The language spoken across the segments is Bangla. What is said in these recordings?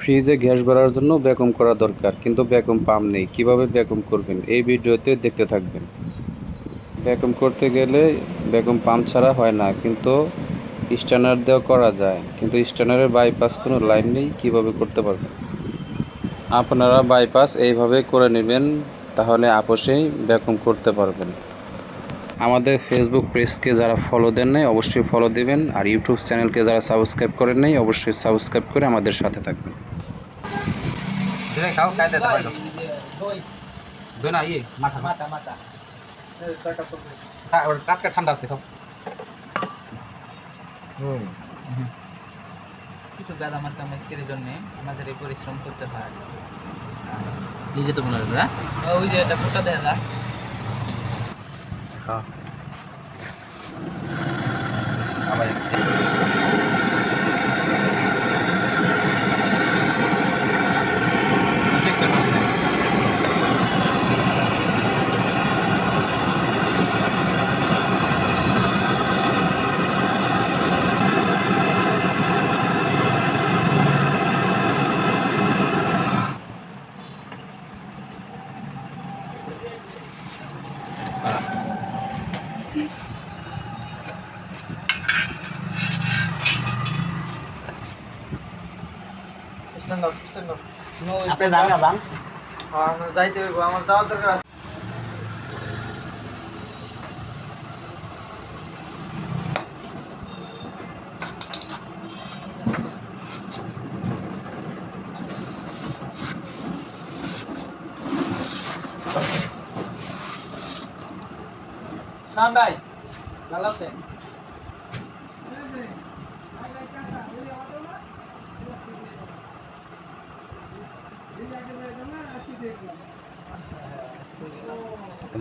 ফ্রিজে গ্যাস ভরার জন্য ভ্যাকুম করা দরকার, কিন্তু ভ্যাকুম পাম্প নেই। কীভাবে ভ্যাকুম করবেন? এই ভিডিওতে দেখতে থাকবেন। ভ্যাকুম করতে গেলে ভ্যাকুম পাম্প ছাড়া হয় না, কিন্তু স্ট্যান্ডার দেওয়া করা যায়। কিন্তু স্ট্যান্ডারের বাইপাস কোনো লাইন নেই, কীভাবে করতে পারবেন? আপনারা বাইপাস এইভাবে করে নেবেন, তাহলে আপোষেই ভ্যাকুম করতে পারবেন। আমাদের ফেসবুক পেজকে যারা ফলো দেন নাই অবশ্যই ফলো দিবেন। আর ইউটিউব চ্যানেলকে যারা সাবস্ক্রাইব করেন নাই অবশ্যই সাবস্ক্রাইব করে আমাদের সাথে থাকবেন। খাও খাই দিতে না ইয়ে মাথা মাথা। মাথা টাটকা ঠান্ডা আছে খাও। কিছু গাদা মার্কা মিস্ত্রির জন্য আমাদের এই পরিশ্রম করতে হয়। যে তো মনে হয় ওই যে এটা ফোটা দেখা যায় খাও আবার আপনি যান না যান যাইতে হইব আমার যাওয়ার দরকার আছে শাম ভাই ভালো আছেন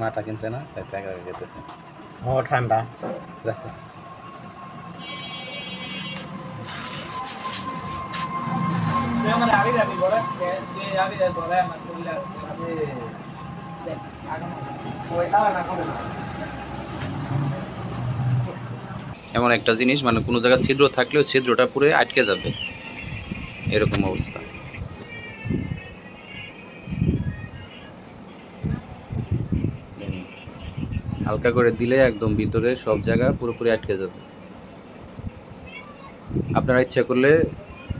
মাটা কিনছে না তাই টাকা যেতেছে ও ঠান্ডা। যাচ্ছে। আমার আগে যাবি বড় আছে যে আগে যাবি বড় আমার কইলা আগে দেখ আগে ওই তালা না করে না এমন একটা জিনিস মানে কোনো জায়গায় ছিদ্র থাকলেও ছিদ্রটা পুরো আটকে যাবে। এরকম অবস্থা। হালকা করে দিলে একদম ভিতরে সব জায়গা পুরোপুরি আটকে যাবে। আপনারা ইচ্ছা করলে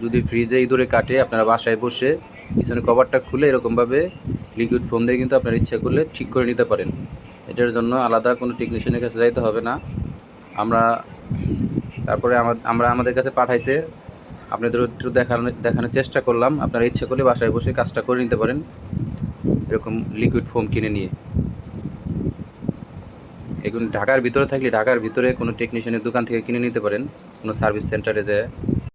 যদি ফ্রিজে ইঁদুরে কাটে, আপনারা বাসায় বসে পিছনে কভারটা খুলে এরকমভাবে লিকুইড ফোম দিয়ে কিন্তু আপনারা ইচ্ছা করলে ঠিক করে নিতে পারেন। এটার জন্য আলাদা কোনো টেকনিশিয়ানের কাছে যাইতে হবে না। আমরা তারপরে আমা- আমরা আমাদের কাছে পাঠাইছে। আপনাদের একটু দেখানোর দেখানোর চেষ্টা করলাম। আপনারা ইচ্ছে করলে বাসায় বসে কাজটা করে নিতে পারেন। এরকম লিকুইড ফোম কিনে নিয়ে। এগুলো ঢাকার ভিতরে থাকলে ঢাকার ভিতরে কোনো টেকনিশিয়ানের দোকান থেকে কিনে নিতে পারেন। কোনো সার্ভিস সেন্টারে যে